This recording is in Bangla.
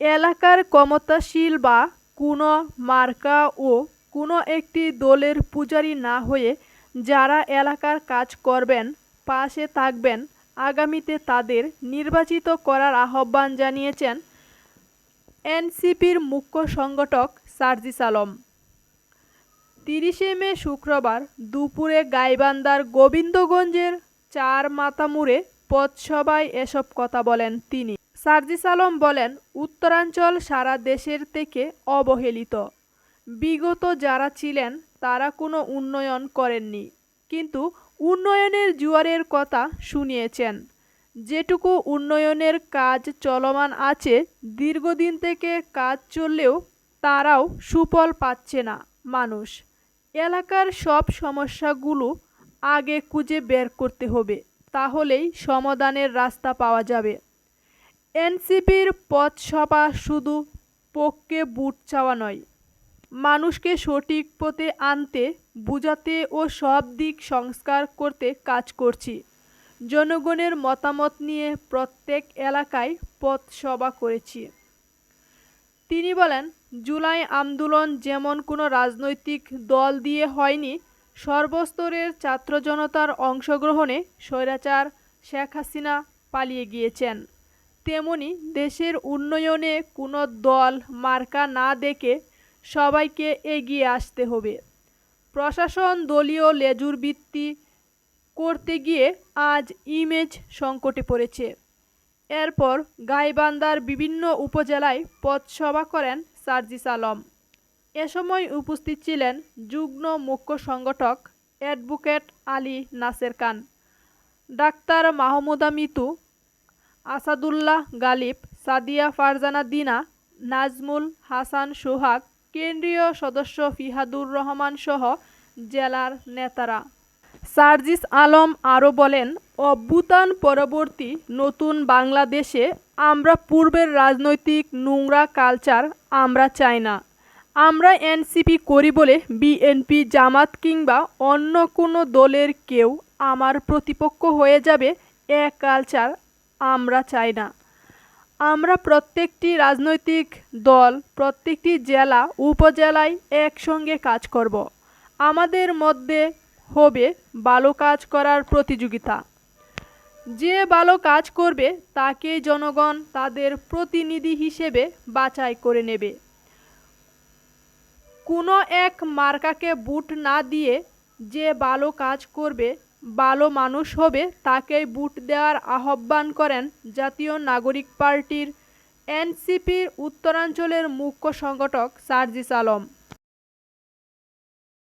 এলাকার ক্ষমতাশীল বা কোনো মার্কা ও কোনো একটি দলের পূজারী না হয়ে যারা এলাকার কাজ করবেন, পাশে থাকবেন, আগামীতে তাদের নির্বাচিত করার আহ্বান জানিয়েছেন এনসিপির মুখ্য সংগঠক সার্জিস আলম। তিরিশে মে শুক্রবার দুপুরে গাইবান্দার গোবিন্দগঞ্জের চার মাতামুড়ে পথসভায় এসব কথা বলেন তিনি। সার্জিস আলম বলেন, উত্তরাঞ্চল সারা দেশের থেকে অবহেলিত। বিগত যারা ছিলেন, তারা কোনো উন্নয়ন করেননি। কিন্তু উন্নয়নের জুয়ারের কথা শুনিয়েছেন। যেটুকু উন্নয়নের কাজ চলমান আছে, দীর্ঘদিন থেকে কাজ চললেও তারাও সুফল পাচ্ছে না মানুষ। এলাকার সব সমস্যাগুলো আগে খুঁজে বের করতে হবে, তাহলেই সমাধানের রাস্তা পাওয়া যাবে। এনসিপির পথসভা শুধু পক্ষে বুট চাওয়া নয়, মানুষকে সঠিক পথে আনতে, বুঝাতে ও সব দিক সংস্কার করতে কাজ করছি। জনগণের মতামত নিয়ে প্রত্যেক এলাকায় পথসভা করেছি। তিনি বলেন, জুলাই আন্দোলন যেমন কোনো রাজনৈতিক দল দিয়ে হয়নি, সর্বস্তরের ছাত্র জনতার অংশগ্রহণে স্বৈরাচার শেখ হাসিনা পালিয়ে গিয়েছেন। তেমনি দেশের উন্নয়নে কোনো দল মার্কা না দেখে সবাইকে এগিয়ে আসতে হবে। প্রশাসন দলীয় লেজুর বৃত্তি করতে গিয়ে আজ ইমেজ সংকটে পড়েছে। এরপর গাইবান্দার বিভিন্ন উপজেলায় পথসভা করেন সার্জিস আলম। এ সময় উপস্থিত ছিলেন যুগ্ম মুখ্য সংগঠক অ্যাডভোকেট আলী নাসের খান, ডাক্তার মাহমুদা মিতু আসাদুল্লাহ গালিব, সাদিয়া ফারজানা দিনা, নাজমুল হাসান সোহাগ, কেন্দ্রীয় সদস্য ফিহাদুর রহমান সহ জেলার নেতারা। সার্জিস আলম আরও বলেন, অভ্যুত্থান পরবর্তী নতুন বাংলাদেশে আমরা পূর্বের রাজনৈতিক নোংরা কালচার আমরা চাই না। আমরা এনসিপি করি বলে বিএনপি জামাত কিংবা অন্য কোনো দলের কেউ আমার প্রতিপক্ষ হয়ে যাবে এ কালচার আমরা চাই না। আমরা প্রত্যেকটি রাজনৈতিক দল, প্রত্যেকটি জেলা, উপজেলায় একসঙ্গে কাজ করব। আমাদের মধ্যে হবে ভালো কাজ করার প্রতিযোগিতা। যে ভালো কাজ করবে তাকেই জনগণ তাদের প্রতিনিধি হিসেবে বাছাই করে নেবে। কোনো এক মার্কাকে বুট না দিয়ে যে ভালো কাজ করবে ভালো মানুষ হবে, তাকেই বুট দেওয়ার আহ্বান করেন জাতীয় নাগরিক পার্টির এনসিপির উত্তরাঞ্চলের মুখ্য সংগঠক সার্জিস আলম।